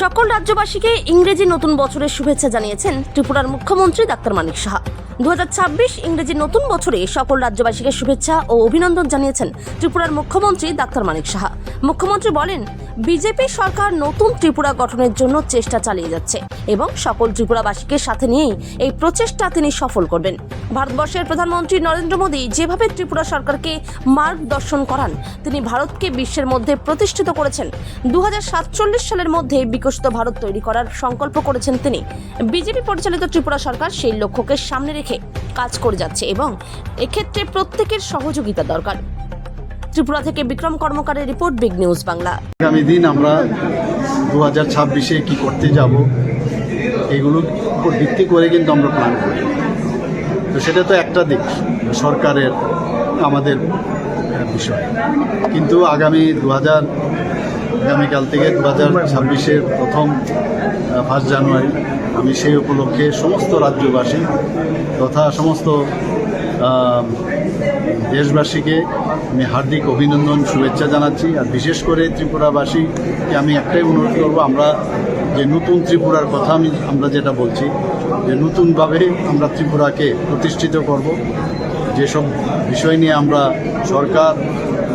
সকল রাজ্যবাসীকে ইংরেজি নতুন বছরের শুভেচ্ছা জানিয়েছেন ত্রিপুরার মুখ্যমন্ত্রী ডাক্তার মানিক সাহা। দু হাজার ছাব্বিশ ইংরেজি নতুন বছরে সকল রাজ্যবাসীকে শুভেচ্ছা ও অভিনন্দন জানিয়েছেন ত্রিপুরার মুখ্যমন্ত্রী ডাক্তার মানিক সাহা। মুখ্যমন্ত্রী বলেন, বিজেপি সরকার নতুন ত্রিপুরা গঠনের জন্য চেষ্টা চালিয়ে যাচ্ছে এবং সকল ত্রিপুরাবাসীকে সাথে নিয়েই এই প্রচেষ্টা তিনি সফল করবেন। ভারতবর্ষের প্রধানমন্ত্রী নরেন্দ্র মোদী যেভাবে ত্রিপুরা সরকারকে মার্গদর্শন করান, তিনি ভারতকে বিশ্বের মধ্যে প্রতিষ্ঠিত করেছেন। দু হাজার সাতচল্লিশ সালের মধ্যে বিকশিত ভারত তৈরি করার সংকল্প করেছেন তিনি। বিজেপি পরিচালিত ত্রিপুরা সরকার সেই লক্ষ্যকে সামনে রেখে কাজ করে যাচ্ছে এবং এক্ষেত্রে প্রত্যেকের সহযোগিতা দরকার। ত্রিপুরা থেকে বিক্রম কর্মকারের রিপোর্ট, বিগ নিউজ বাংলা। আগামী দিন আমরা দু হাজার ছাব্বিশে কী করতে যাব এগুলোর উপর ভিত্তি করে কিন্তু আমরা প্ল্যান করি। তো সেটা তো একটা দিক, সরকারের আমাদের বিষয়। কিন্তু আগামী দু হাজার আগামীকাল থেকে দু হাজার ছাব্বিশের প্রথম ফার্স্ট জানুয়ারি আমি সেই উপলক্ষে সমস্ত রাজ্যবাসী তথা সমস্ত দেশবাসীকে আমি হার্দিক অভিনন্দন, শুভেচ্ছা জানাচ্ছি। আর বিশেষ করে ত্রিপুরাবাসীকে আমি একটাই অনুরোধ করব, আমরা যে নতুন ত্রিপুরার কথা আমি, আমরা যেটা বলছি, যে নতুনভাবে আমরা ত্রিপুরাকে প্রতিষ্ঠিত করব। যেসব বিষয় নিয়ে আমরা সরকার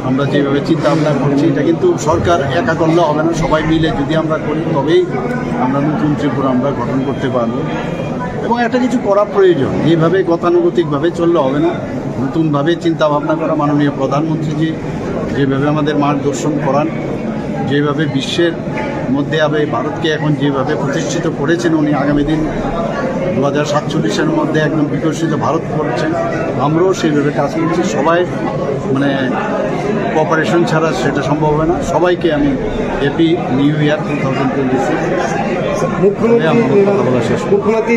আমরা যেভাবে চিন্তা ভাবনা করছি, এটা কিন্তু সরকার একা করলে হবে না, সবাই মিলে যদি আমরা করি, তবেই আমরা নতুন ত্রিপুরা আমরা গঠন করতে পারব। এবং একটা কিছু করা প্রয়োজন, এইভাবে গতানুগতিকভাবে চললে হবে না। নতুনভাবে চিন্তা ভাবনা করা মাননীয় প্রধানমন্ত্রীজি, যেভাবে আমাদের মার্গদর্শন করান, যেভাবে বিশ্বের মধ্যে আবে ভারতকে এখন যেভাবে প্রতিষ্ঠিত করেছেন উনি আগামী দিন দু হাজার সাতচল্লিশের মধ্যে একদম বিকশিত ভারত করছেন আমরাও সেইভাবে কাজ করছি। সবাই মানে কোঅপারেশন ছাড়া সেটা সম্ভব হবে না। সবাইকে আমি happy new year two thousand twenty six মুখ্যমন্ত্রী কথা বলা শেষ। মুখ্যমন্ত্রী